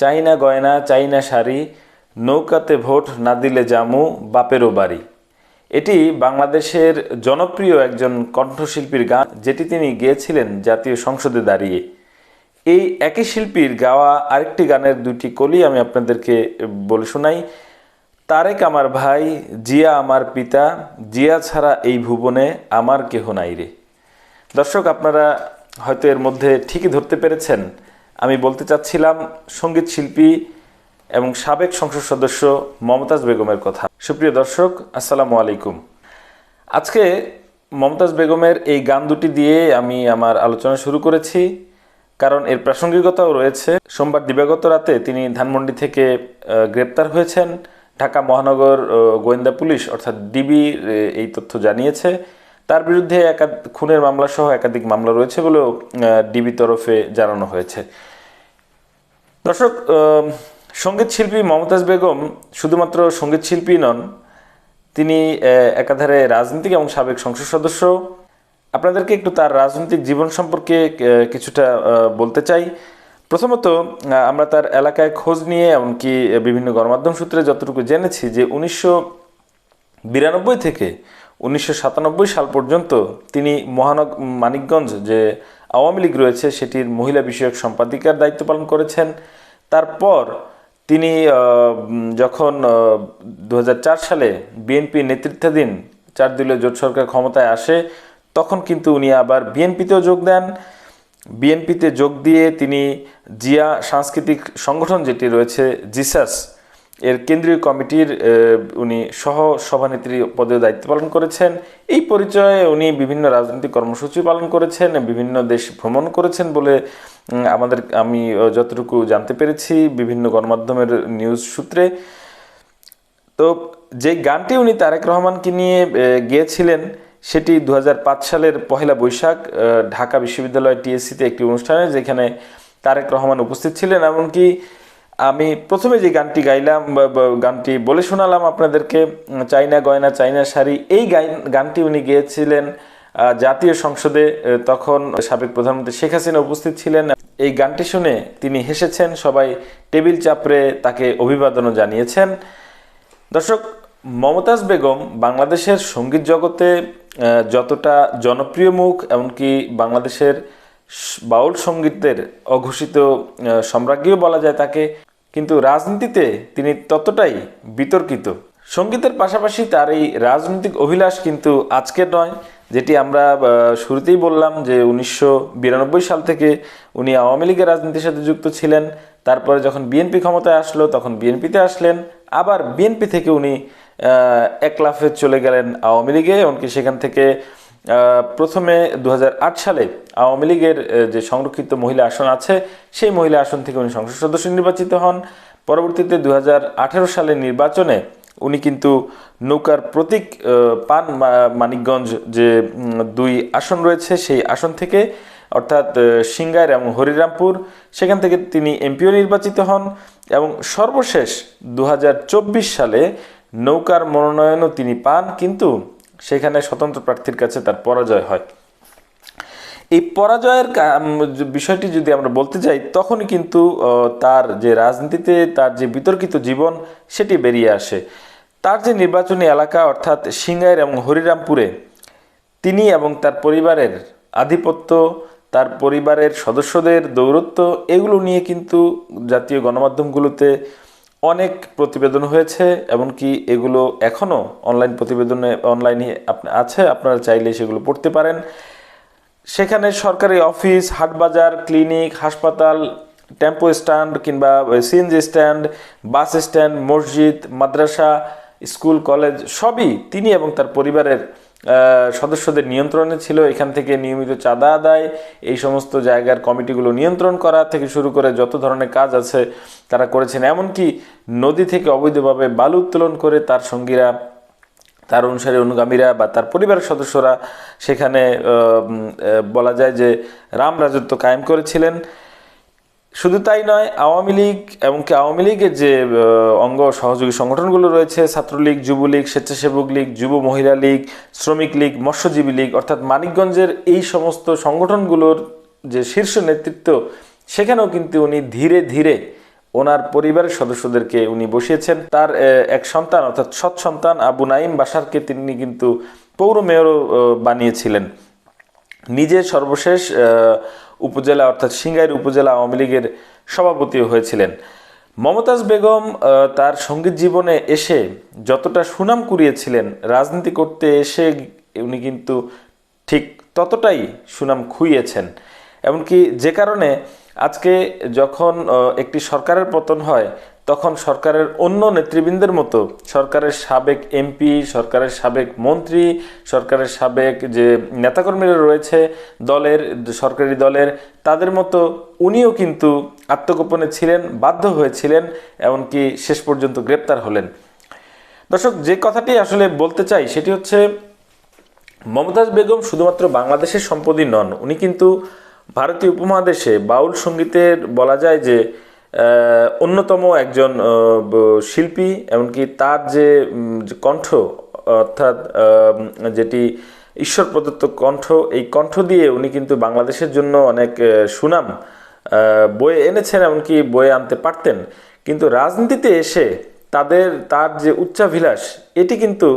চাই না গয়না চাই না শাড়ি, নৌকাতে ভোট না দিলে জামু, বাপেরও বাড়ি। এটি বাংলাদেশের জনপ্রিয় একজন কণ্ঠশিল্পীর গান, যেটি তিনি গেয়েছিলেন জাতীয় সংসদে দাঁড়িয়ে। এই একই শিল্পীর গাওয়া আরেকটি গানের দুটি কলি আমি আপনাদেরকে বলে শোনাই। তারেক আমার ভাই, জিয়া আমার পিতা, জিয়া ছাড়া এই ভুবনে আমার কেহ নাই রে। দর্শক, আপনারা হয়তো এর মধ্যে ঠিকই ধরতে পেরেছেন। আমি বলতে চাচ্ছিলাম সংগীত শিল্পী এবং সাবেক সংসদ সদস্য মমতাজ বেগমের কথা। সুপ্রিয় দর্শক, আসসালামু আলাইকুম। আজকে মমতাজ বেগমের এই গান দুটি দিয়ে আমি আমার আলোচনা শুরু করেছি, কারণ এর প্রাসঙ্গিকতাও রয়েছে। সোমবার দিবাগত রাতে তিনি ধানমন্ডি থেকে গ্রেপ্তার হয়েছেন। ঢাকা মহানগর গোয়েন্দা পুলিশ অর্থাৎ ডিবি এই তথ্য জানিয়েছে। তার বিরুদ্ধে একাধ খুনের মামলা সহ একাধিক মামলা রয়েছে বলেও ডিবি তরফে জানানো হয়েছে। দর্শক সংগীত শিল্পী মমতাজ বেগম শুধুমাত্র সংগীত শিল্পী নন, তিনি একাধারে রাজনীতিক এবং সাবেক সংসদ সদস্য। আপনাদেরকে একটু তার রাজনৈতিক জীবন সম্পর্কে কিছুটা বলতে চাই। প্রথমত আমরা তার এলাকায় খোঁজ নিয়ে এমনকি বিভিন্ন গণমাধ্যম সূত্রে যতটুকু জেনেছি যে উনিশশো বিরানব্বই থেকে উনিশশো সাতানব্বই সাল পর্যন্ত তিনি মহানগ মানিকগঞ্জ যে আওয়ামী লীগ রয়েছে, সেটির মহিলা বিষয়ক সম্পাদিকার দায়িত্ব পালন করেছেন। তারপর তিনি যখন দু হাজার চার সালে বিএনপি নেতৃত্বাধীন চার দলীয় জোট সরকার ক্ষমতায় আসে, তখন কিন্তু উনি আবার বিএনপিতেও যোগ দেন। বিএনপিতে যোগ দিয়ে তিনি জিয়া সাংস্কৃতিক সংগঠন যেটি রয়েছে, জিসাস এর কেন্দ্রীয় কমিটির উনি সহ সভানেত্রী পদে দায়িত্ব পালন করেছেন। এই পরিচয়ে উনি বিভিন্ন রাজনৈতিক কর্মসূচি পালন করেছেন, বিভিন্ন দেশ ভ্রমণ করেছেন বলে আমাদের, আমি যতটুকু জানতে পেরেছি বিভিন্ন গণমাধ্যমের নিউজ সূত্রে। তো যে গানটি উনি তারেক রহমানকে নিয়ে গেয়েছিলেন, সেটি দু হাজার পাঁচ সালের পহেলা বৈশাখ ঢাকা বিশ্ববিদ্যালয় টিএসসিতে একটি অনুষ্ঠানে, যেখানে তারেক রহমান উপস্থিত ছিলেন। এমনকি আমি প্রথমে যে গানটি গাইলাম গানটি বলে শোনালাম আপনাদেরকে, চাইনা গয়না, চাইনা শাড়ি, এই গানটি উনি গেয়েছিলেন জাতীয় সংসদে তখন সাবেক প্রধানমন্ত্রী শেখ হাসিনা উপস্থিত ছিলেন। এই গানটি শুনে তিনি হেসেছেন, সবাই টেবিল চাপড়ে তাকে অভিবাদনও জানিয়েছেন। দর্শক, মমতাজ বেগম বাংলাদেশের সংগীত জগতে যতটা জনপ্রিয় মুখ, এমনকি বাংলাদেশের বাউল সঙ্গীতের অঘোষিত সম্রাজ্ঞীও বলা যায় তাকে, কিন্তু রাজনীতিতে তিনি ততটাই বিতর্কিত। সঙ্গীতের পাশাপাশি তার এই রাজনৈতিক অভিলাষ কিন্তু আজকের নয়, যেটি আমরা শুরুতেই বললাম যে উনিশশো বিরানব্বই সাল থেকে উনি আওয়ামী লীগের রাজনীতির সাথে যুক্ত ছিলেন। তারপরে যখন বিএনপি ক্ষমতায় আসলো, তখন বিএনপিতে আসলেন। আবার বিএনপি থেকে উনি এক লাফে চলে গেলেন আওয়ামী লীগে, এমনকি সেখান থেকে প্রথমে দু হাজার আট সালে আওয়ামী লীগের যে সংরক্ষিত মহিলা আসন আছে সেই মহিলা আসন থেকে উনি সংসদ সদস্য নির্বাচিত হন। পরবর্তীতে দু হাজার আঠেরো সালের নির্বাচনে উনি কিন্তু নৌকার প্রতীক পান মানিকগঞ্জ যে দুই আসন রয়েছে সেই আসন থেকে অর্থাৎ আহ, সিংগাইর এবং হরিরামপুর সেখান থেকে তিনি এমপিও নির্বাচিত হন এবং সর্বশেষ দু হাজার চব্বিশ সালে নৌকার মনোনয়নও তিনি পান কিন্তু সেখানে স্বতন্ত্র প্রার্থীর কাছে তার পরাজয় হয়। এই পরাজয়ের বিষয়টি যদি আমরা বলতে যাই, তখনই কিন্তু তার যে রাজনীতিতে তার যে বিতর্কিত জীবন, সেটি বেরিয়ে আসে। তার যে নির্বাচনী এলাকা, অর্থাৎ সিংগাইর এবং হরিরামপুরে, তিনি এবং তার পরিবারের আধিপত্য, তার পরিবারের সদস্যদের দৌরত্ব, এগুলো নিয়ে কিন্তু জাতীয় গণমাধ্যমগুলোতে অনেক প্রতিবেদন হয়েছে, এমনকি এগুলো এখনও অনলাইন প্রতিবেদনে অনলাইনে আছে, আপনারা চাইলে সেগুলো পড়তে পারেন। সেখানে সরকারি অফিস হাটবাজার ক্লিনিক, হাসপাতাল, টেম্পো স্ট্যান্ড কিংবা সিএনজি স্ট্যান্ড, বাস স্ট্যান্ড, মসজিদ, মাদ্রাসা, স্কুল, কলেজ সবই তিনি এবং তার পরিবারের সদস্যদের নিয়ন্ত্রণে ছিল, এখান থেকে নিয়মিত চাঁদা আদায়, এই সমস্ত জায়গার কমিটিগুলো নিয়ন্ত্রণ করা থেকে শুরু করে যত ধরনের কাজ আছে তারা করেছেন। এমনকি নদী থেকে অবৈধভাবে বালু উত্তোলন করে তার সঙ্গীরা, তার অনুসারী অনুগামীরা বা তার পরিবারের সদস্যরা সেখানে বলা যায় যে রাম রাজত্ব কায়েম করেছিলেন। শুধু তাই নয়, আওয়ামী লীগ এমনকি আওয়ামী লীগের যে অঙ্গ সহযোগী সংগঠনগুলো রয়েছে, ছাত্রলীগ, যুবলীগ, স্বেচ্ছাসেবক লীগ, যুব মহিলা লীগ, শ্রমিক লীগ, মৎস্যজীবী লীগ, অর্থাৎ মানিকগঞ্জের এই সমস্ত সংগঠনগুলোর যে শীর্ষ নেতৃত্ব, সেখানেও কিন্তু উনি ধীরে ধীরে ওনার পরিবারের সদস্যদেরকে উনি বসিয়েছেন। তার এক সন্তান, অর্থাৎ সৎ সন্তান আবু নাইম বাসারকে তিনি কিন্তু পৌর মেয়রও বানিয়েছিলেন। নিজে সর্বশেষ উপজেলা অর্থাৎ সিঙ্গাইর উপজেলা আওয়ামী লীগের সভাপতিও হয়েছিলেন। মমতাজ বেগম তার সংগীত জীবনে এসে যতটা সুনাম কুড়িয়েছিলেন, রাজনীতি করতে এসে উনি কিন্তু ঠিক ততটাই সুনাম খুইয়েছেন। এমনকি যে কারণে আজকে যখন একটি সরকারের পতন হয়, তখন সরকারের অন্য নেতৃবৃন্দের মতো, সরকারের সাবেক এমপি, সরকারের সাবেক মন্ত্রী, সরকারের সাবেক যে নেতাকর্মীরা রয়েছে দলের, সরকারি দলের, তাদের মতো উনিও কিন্তু আত্মগোপনে ছিলেন, বাধ্য হয়েছিলেন, এমনকি শেষ পর্যন্ত গ্রেপ্তার হলেন। দর্শক, যে কথাটি আসলে বলতে চাই, সেটি হচ্ছে, মমতাজ বেগম শুধুমাত্র বাংলাদেশের সম্পদই নন, উনি কিন্তু ভারতীয় উপমহাদেশে বাউল সঙ্গীতের বলা যায় যে অন্যতম একজন শিল্পী, এমনকি তার যে কণ্ঠ, অর্থাৎ যেটি ঈশ্বর প্রদত্ত কণ্ঠ, এই কণ্ঠ দিয়ে উনি কিন্তু বাংলাদেশের জন্য অনেক সুনাম বয়ে এনেছেন, এমনকি বয়ে আনতে পারতেন। কিন্তু রাজনীতিতে এসে তাদের, তার যে উচ্চাভিলাষ, এটি কিন্তু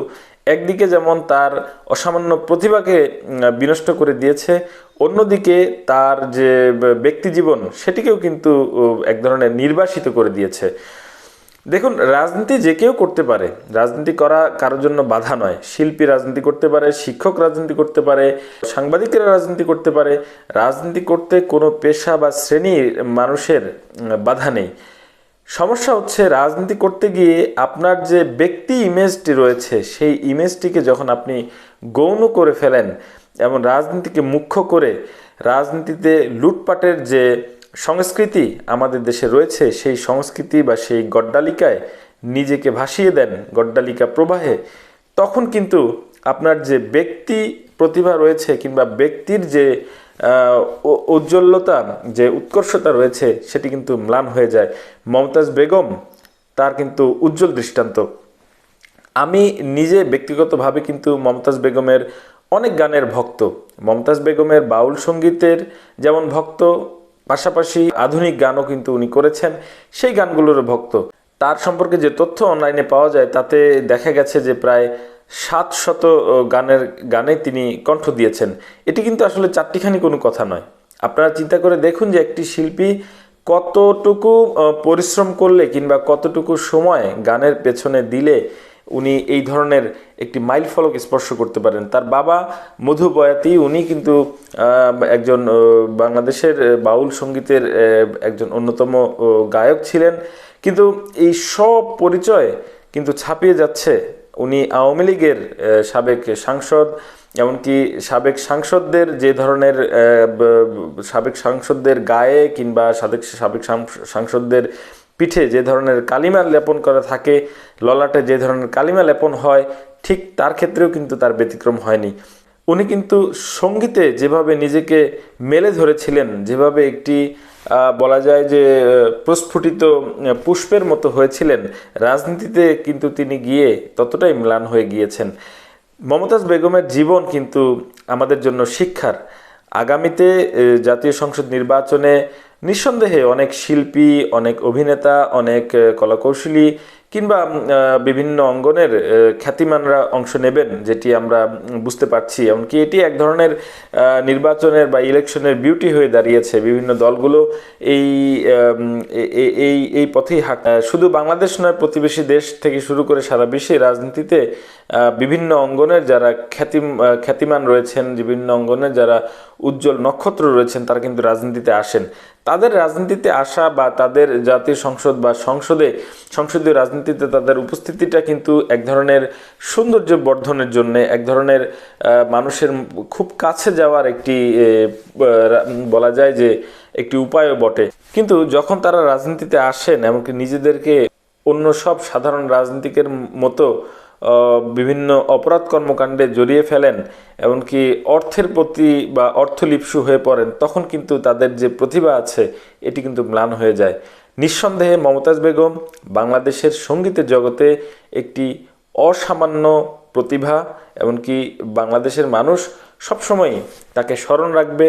একদিকে যেমন তার অসামান্য প্রতিভাকে বিনষ্ট করে দিয়েছে, অন্যদিকে তার যে, ব- ব্যক্তি জীবন সেটিকেও কিন্তু এক ধরনের নির্বাসিত করে দিয়েছে। দেখুন, রাজনীতি যে কেউ করতে পারে, রাজনীতি করা কারোর জন্য বাধা নয়। শিল্পী রাজনীতি করতে পারে, শিক্ষক রাজনীতি করতে পারে, সাংবাদিকেরা রাজনীতি করতে পারে। রাজনীতি করতে কোনো পেশা বা শ্রেণির মানুষের বাধা নেই। সমস্যা হচ্ছে রাজনীতি করতে গিয়ে আপনার যে ব্যক্তি ইমেজটি রয়েছে, সেই ইমেজটিকে যখন আপনি গৌণ করে ফেলেন এবং রাজনীতিকে মুখ্য করে রাজনীতিতে লুটপাটের যে সংস্কৃতি আমাদের দেশে রয়েছে, সেই সংস্কৃতি বা সেই গড্ডালিকায় নিজেকে ভাসিয়ে দেন গড্ডালিকা প্রবাহে, তখন কিন্তু আপনার যে ব্যক্তি প্রতিভা রয়েছে কিংবা ব্যক্তির যে উজ্জ্বলতা, যে উৎকর্ষতা রয়েছে, সেটি কিন্তু ম্লান হয়ে যায়। মমতাজ বেগম, তার কিন্তু উজ্জ্বল দৃষ্টান্ত। আমি নিজে ব্যক্তিগতভাবে কিন্তু মমতাজ বেগমের অনেক গানের ভক্ত। মমতাজ বেগমের বাউল সঙ্গীতের যেমন ভক্ত, পাশাপাশি আধুনিক গানও কিন্তু উনি করেছেন, সেই গানগুলোর ভক্ত। তার সম্পর্কে যে তথ্য অনলাইনে পাওয়া যায়, তাতে দেখা গেছে যে প্রায় সাত শত গানের গানে তিনি কণ্ঠ দিয়েছেন। এটি কিন্তু আসলে চারটিখানি কোনো কথা নয়। আপনারা চিন্তা করে দেখুন যে একটি শিল্পী কতটুকু পরিশ্রম করলে কিংবা কতটুকু সময় গানের পেছনে দিলে উনি এই ধরনের একটি মাইল ফলক স্পর্শ করতে পারেন। তার বাবা মধু বয়াতি, উনি কিন্তু একজন বাংলাদেশের বাউল সঙ্গীতের একজন অন্যতম গায়ক ছিলেন। কিন্তু এই সব পরিচয় কিন্তু ছাপিয়ে যাচ্ছে উনি আওয়ামী লীগের সাবেক সাংসদ, এমনকি সাবেক সাংসদদের যে ধরনের সাবেক সাংসদদের গায়ে কিংবা সাবেক সাবেক সাংসদদের পিঠে যে ধরনের কালিমা লেপন করা থাকে, ললাটে যে ধরনের কালিমা লেপন হয়, ঠিক তার ক্ষেত্রেও কিন্তু তার ব্যতিক্রম হয়নি। উনি কিন্তু সঙ্গীতে যেভাবে নিজেকে মেলে ধরেছিলেন, যেভাবে একটি বলা যায় যে প্রস্ফুটিত পুষ্পের মতো হয়েছিলেন। রাজনীতিতে কিন্তু তিনি গিয়ে ততটাই ম্লান হয়ে গিয়েছেন। মমতাজ বেগমের জীবন কিন্তু আমাদের জন্য শিক্ষার। আগামীতে জাতীয় সংসদ নির্বাচনে নিঃসন্দেহে অনেক শিল্পী, অনেক অভিনেতা, অনেক কলাকৌশলী কিংবা বিভিন্ন অঙ্গনের খ্যাতিমানরা অংশ নেবেন, যেটি আমরা বুঝতে পারছি। এমনকি এটি এক ধরনের নির্বাচনের বা ইলেকশনের বিউটি হয়ে দাঁড়িয়েছে। বিভিন্ন দলগুলো এই এই এই পথেই হাঁট শুধু বাংলাদেশ নয়, প্রতিবেশী দেশ থেকে শুরু করে সারা বিশ্বে রাজনীতিতে বিভিন্ন অঙ্গনের যারা খ্যাতি খ্যাতিমান রয়েছেন, বিভিন্ন অঙ্গনের যারা উজ্জ্বল নক্ষত্র রয়েছেন, তারা কিন্তু রাজনীতিতে আসেন। তাদের রাজনীতিতে আসা বা তাদের জাতীয় সংসদ বা সংসদে, সংসদীয় রাজনীতিতে তাদের উপস্থিতিটা কিন্তু এক ধরনের সৌন্দর্য বর্ধনের জন্য, এক ধরনের মানুষের খুব কাছে যাওয়ার একটি বলা যায় যে একটি উপায়ও বটে। কিন্তু যখন তারা রাজনীতিতে আসেন, এমনকি নিজেদেরকে অন্য সব সাধারণ রাজনীতিকের মতো বিভিন্ন অপরাধ কর্মকাণ্ডে জড়িয়ে ফেলেন, এমনকি অর্থের প্রতি বা অর্থলিপ্সু হয়ে পড়েন, তখন কিন্তু তাদের যে প্রতিভা আছে, এটি কিন্তু ম্লান হয়ে যায়। নিঃসন্দেহে মমতাজ বেগম বাংলাদেশের সঙ্গীতের জগতে একটি অসামান্য প্রতিভা, এমনকি বাংলাদেশের মানুষ সবসময়ই তাকে স্মরণ রাখবে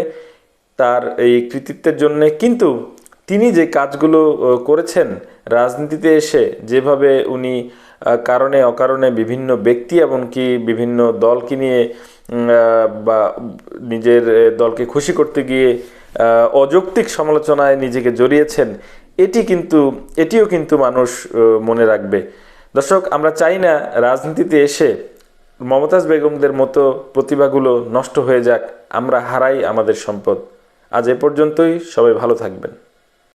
তার এই কৃতিত্বের জন্যে। কিন্তু তিনি যে কাজগুলো করেছেন রাজনীতিতে এসে, যেভাবে উনি কারণে অকারণে বিভিন্ন ব্যক্তি এমনকি বিভিন্ন দলকে নিয়ে বা নিজের দলকে খুশি করতে গিয়ে অযৌক্তিক সমালোচনায় নিজেকে জড়িয়েছেন এটি কিন্তু, এটিও কিন্তু মানুষ মনে রাখবে। দর্শক, আমরা চাই না রাজনীতিতে এসে মমতাজ বেগমদের মতো প্রতিভাগুলো নষ্ট হয়ে যাক, আমরা হারাই আমাদের সম্পদ। আজ এ পর্যন্তই, সবাই ভালো থাকবেন।